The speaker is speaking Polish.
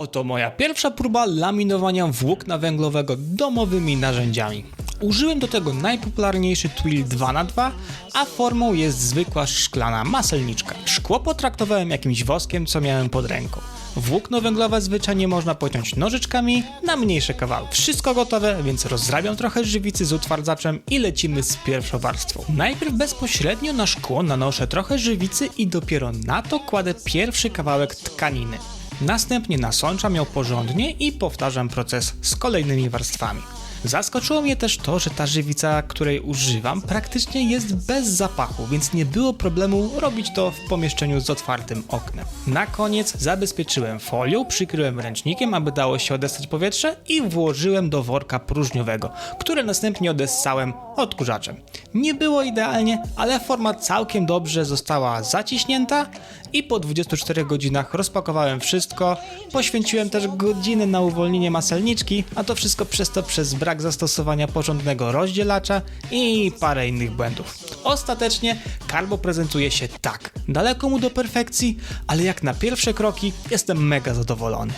Oto moja pierwsza próba laminowania włókna węglowego domowymi narzędziami. Użyłem do tego najpopularniejszy Twill 2x2, a formą jest zwykła szklana maselniczka. Szkło potraktowałem jakimś woskiem, co miałem pod ręką. Włókno węglowe zwyczajnie można pociąć nożyczkami na mniejsze kawały. Wszystko gotowe, więc rozrabiam trochę żywicy z utwardzaczem i lecimy z pierwszą warstwą. Najpierw bezpośrednio na szkło nanoszę trochę żywicy i dopiero na to kładę pierwszy kawałek tkaniny. Następnie nasączam ją porządnie i powtarzam proces z kolejnymi warstwami. Zaskoczyło mnie też to, że ta żywica, której używam, praktycznie jest bez zapachu, więc nie było problemu robić to w pomieszczeniu z otwartym oknem. Na koniec zabezpieczyłem folią, przykryłem ręcznikiem, aby dało się odessać powietrze i włożyłem do worka próżniowego, które następnie odessałem odkurzaczem. Nie było idealnie, ale forma całkiem dobrze została zaciśnięta i po 24 godzinach rozpakowałem wszystko. Poświęciłem też godzinę na uwolnienie maselniczki, a to wszystko przez to przez brak zastosowania porządnego rozdzielacza i parę innych błędów. Ostatecznie Carbo prezentuje się tak. Daleko mu do perfekcji, ale jak na pierwsze kroki jestem mega zadowolony.